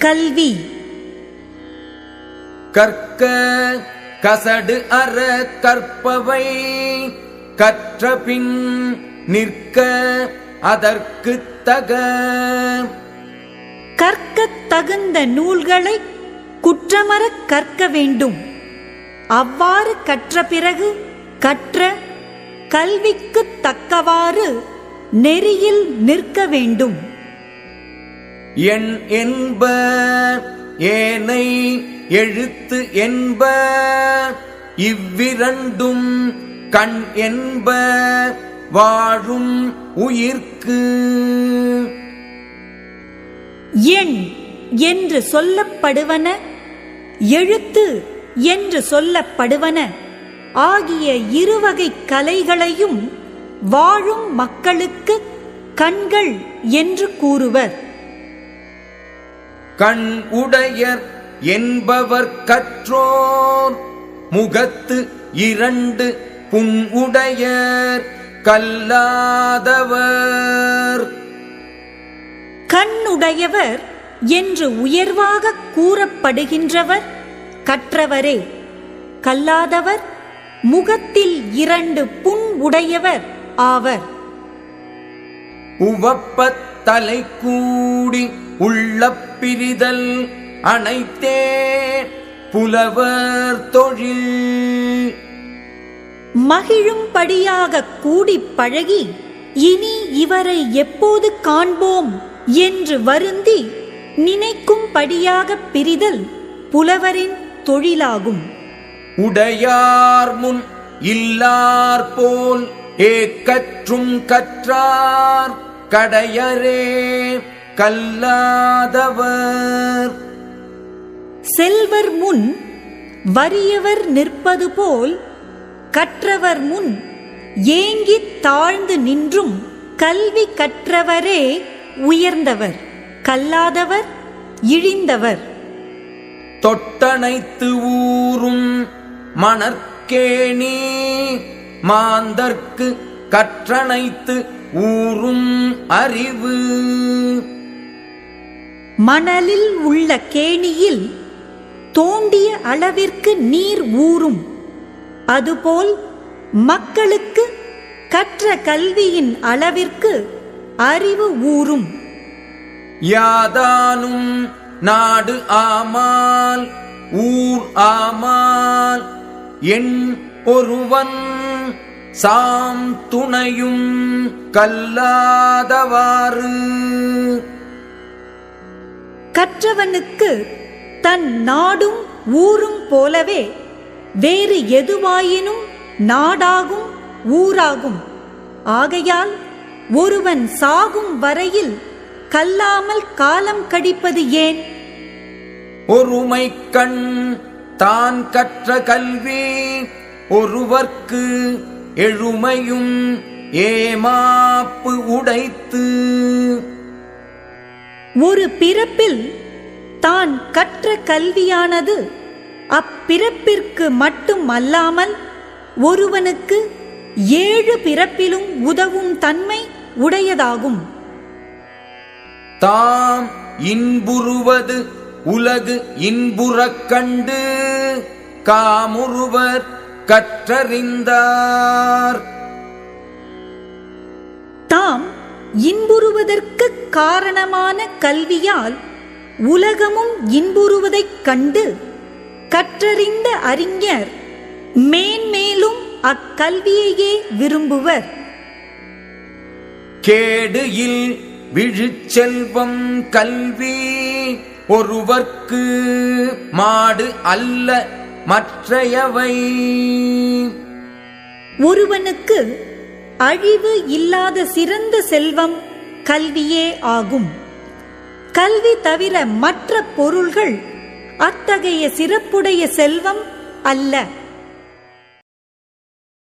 கல்வி. கற்க கசடு அற கற்பவை கற்றபின் நிற்க அதற்கு தக. கற்கத் தகுந்த நூல்களை குற்றமறக் கற்க வேண்டும். அவ்வாறு கற்ற பிறகு கற்ற கல்விக்குத் தக்கவாறு நெறியில் நிற்க வேண்டும். எண் என்ப ஏனை எழுத்து என்ப இவ்விரண்டும் கண் என்ப வாழும் உயிர்க்கு. எண் என்று சொல்லப்படுவன எழுத்து என்று சொல்லப்படுவன ஆகிய இருவகை கலைகளையும் வாழும் மக்களுக்கு கண்கள் என்று கூறுவர். கண் உடையர் என்பவர் கற்றோர். முகத்து இரண்டு புண் உடையர் கல்லாதவர். கண்ணுடையவர் என்று உயர்வாக கூறப்படுகின்றவர். கற்றவரே கல்லாதவர். முகத்தில் இரண்டு புண் உடையவர் ஆவர். உவப்பத் தலை கூடி உள்ள பிரிதல் அனைத்தே புலவர் தொழில். மகிழும்படியாக கூடிப் பழகி இனி இவரை எப்போது காண்போம் என்று வருந்தி நினைக்கும்படியாகப் பிரிதல் புலவரின் தொழிலாகும். உடையார் முன் இல்லார் போல் ஏக்கற்றும் கற்றார். கடையரே கல்லாதவர். செல்வர் முன் வறியவர் நிற்பது போல் கற்றவர் முன் ஏங்கித் தாழ்ந்து நின்றும் கல்வி கற்றவரே உயர்ந்தவர் கல்லாதவர் இழிந்தவர். தொட்டனைத்து ஊரும் மணற்கேணி மாந்தர்க்கு கற்றனைத்து ஊரும் அறிவு. மணலில் உள்ள கேணியில் தோண்டிய அளவிற்கு நீர் ஊறும். அதுபோல் மக்களுக்கு கற்ற கல்வியின் அளவிற்கு அறிவு ஊறும். யாதானும் நாடு ஆமால் ஊர் ஆமால் என் ஒருவன் சாம் துணையும் கல்லாதவாறு. கற்றவனுக்கு தன் நாடும் ஊரும் போலவே வேறு எதுவாயினும் நாடாகும் ஊராகும். ஆகையால் ஒருவன் சாகும் வரையில் கல்லாமல் காலம் கடிப்பது ஏன்? ஒருமை கண் தான் கற்ற கல்வி ஒருவர்க்கு எழுமையும் ஏமாப்பு உடைத்து ஒரு பிறப்பில் தான் கற்ற கல்வியானது அப்பிறப்பிற்கு மட்டும் அல்லாமல் ஒருவனுக்கு ஏழு பிறப்பிலும் உதவும் தன்மை உடையதாகும். தாம் இன்புறுவது உலகு இன்புறக் கண்டு காமுறுவர் கற்றறிந்தார். தாம் இன்புறுவதற்கு காரணமான கல்வியால் உலகமும் இன்புறுவதைக் கண்டு கற்றறிந்த அறிஞர் மேன்மேலும் அக்கல்வியையே விரும்புவர். கேடு இல் விழுச்செல்வம் கல்வி ஒருவர்க்கு மாடு அல்ல மற்றையவை. ஒருவனுக்கு அழிவு இல்லாத சிறந்த செல்வம் கல்வியே ஆகும். கல்வி தவிர மற்ற பொருள்கள் அத்தகைய சிறப்புடைய செல்வம் அல்ல.